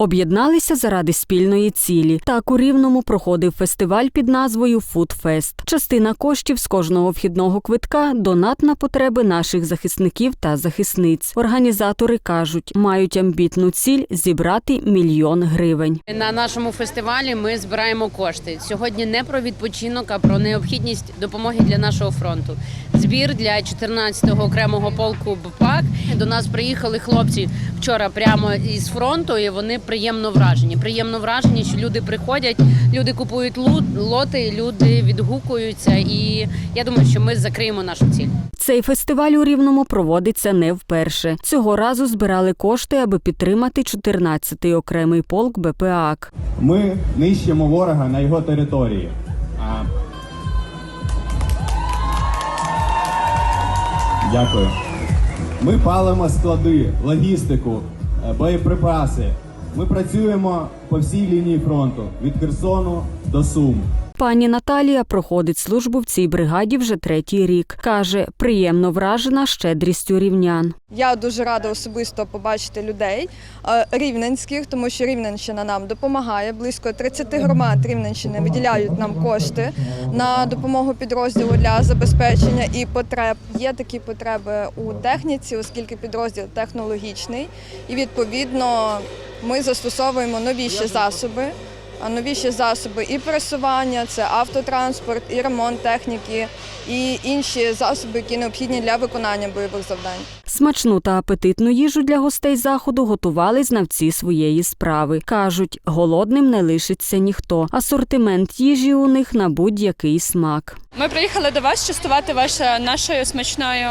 Об'єдналися заради спільної цілі. Так у Рівному проходив фестиваль під назвою Фудфест. Частина коштів з кожного вхідного квитка донат на потреби наших захисників та захисниць. Організатори кажуть, мають амбітну ціль зібрати мільйон гривень. На нашому фестивалі ми збираємо кошти. Сьогодні не про відпочинок, а про необхідність допомоги для нашого фронту. Збір для 14-го окремого полку БПАК. До нас приїхали хлопці вчора прямо із фронту, і вони приємно вражені. Приємно вражені, що люди приходять, люди купують лут, лоти, люди відгукуються. І я думаю, що ми закриємо нашу ціль. Цей фестиваль у Рівному проводиться не вперше. Цього разу збирали кошти, аби підтримати 14-й окремий полк БПАК. Ми нищимо ворога на його території. Дякую. Ми палимо склади, логістику, е, боєприпаси. Ми працюємо по всій лінії фронту від Херсону до Сум. Пані Наталія проходить службу в цій бригаді вже третій рік. Каже, приємно вражена щедрістю рівнян. Я дуже рада особисто побачити людей е, рівненських, тому що Рівненщина нам допомагає. Близько 30 громад Рівненщини виділяють нам кошти на допомогу підрозділу для забезпечення і потреб. Є такі потреби у техніці, оскільки підрозділ технологічний, і відповідно ми застосовуємо новіші засоби. А новіші засоби і пересування, це автотранспорт, і ремонт техніки, і інші засоби, які необхідні для виконання бойових завдань. Смачну та апетитну їжу для гостей заходу готували знавці своєї справи. Кажуть, голодним не лишиться ніхто. Асортимент їжі у них на будь-який смак. Ми приїхали до вас частувати ваше нашою смачною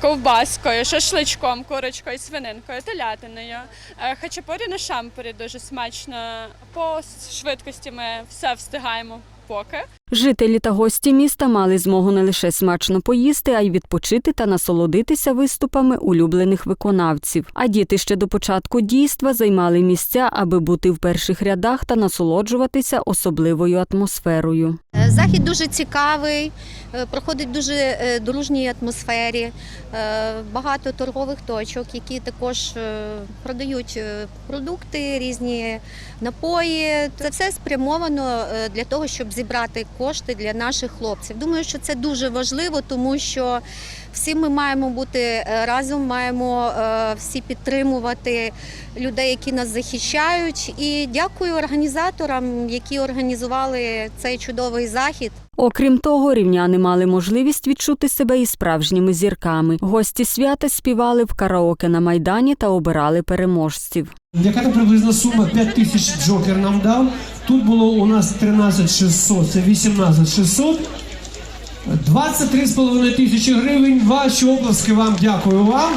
ковбаскою, шашличком, курочкою, свининкою, телятиною. Е, Хачапурі на шампурі дуже смачно. По швидкості ми все встигаємо поки. Жителі та гості міста мали змогу не лише смачно поїсти, а й відпочити та насолодитися виступами улюблених виконавців. А діти ще до початку дійства займали місця, аби бути в перших рядах та насолоджуватися особливою атмосферою. Е, Захід дуже цікавий, е, проходить в дуже е, дружній атмосфері. Багато торгових точок, які також продають продукти, різні напої. Це все спрямовано для того, щоб зібрати кошти для наших хлопців. Думаю, що це дуже важливо, тому що всі ми маємо бути е, разом, маємо е, всі підтримувати людей, які нас захищають. І дякую організаторам, які організували цей чудовий захід. Окрім того, рівняни мали можливість відчути себе і справжніми зірками. Гості свята співали в караоке на майдані та обирали переможців. Яка то приблизна сума 5 тисяч Джокер нам дав. Тут було у нас 13 600, це 18 600. 23,5 тисячі гривень. Ваші оплески вам дякую вам.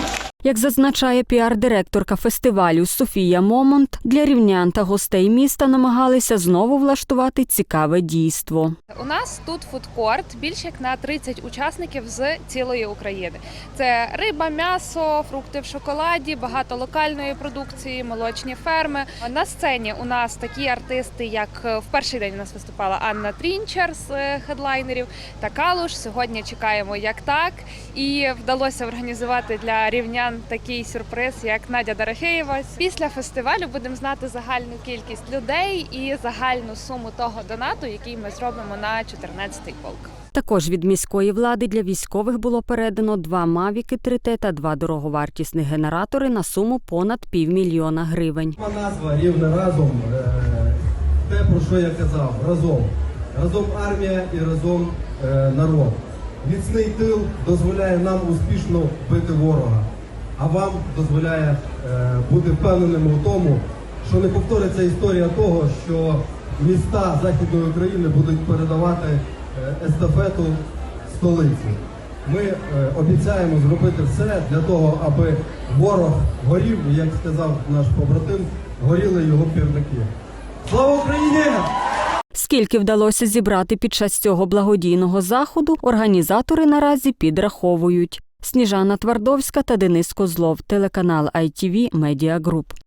Як зазначає піар-директорка фестивалю Софія Момонт, для рівнян та гостей міста намагалися знову влаштувати цікаве дійство. У нас тут фудкорт більше як на 30 учасників з цілої України. Це риба, м'ясо, фрукти в шоколаді, багато локальної продукції, молочні ферми. На сцені у нас такі артисти, як е, в перший день у нас виступала Анна Трінчер з е, хедлайнерів та Калуш. Сьогодні чекаємо як так. І вдалося організувати для рівнян такий сюрприз, як Надя Дорофеєва. Після фестивалю будемо знати загальну кількість людей і загальну суму того донату, який ми зробимо на 14-й полк. Також від міської влади для військових було передано два мавіки 3Т та два дороговартісних генератори на суму понад півмільйона гривень. Назва рівне разом. е, Те, про що я казав, разом. Разом армія і разом е, народ. Міцний тил дозволяє нам успішно бити ворога, а вам дозволяє е, бути впевненими у тому, що не повториться історія того, що міста Західної України будуть передавати е, естафету столиці. Ми е, обіцяємо зробити все для того, аби ворог горів, як сказав наш побратим, горіли його пірники. Слава Україні! Скільки вдалося зібрати під час цього благодійного заходу, організатори наразі підраховують. Сніжана Твардовська та Денис Козлов, телеканал ITV Media Group.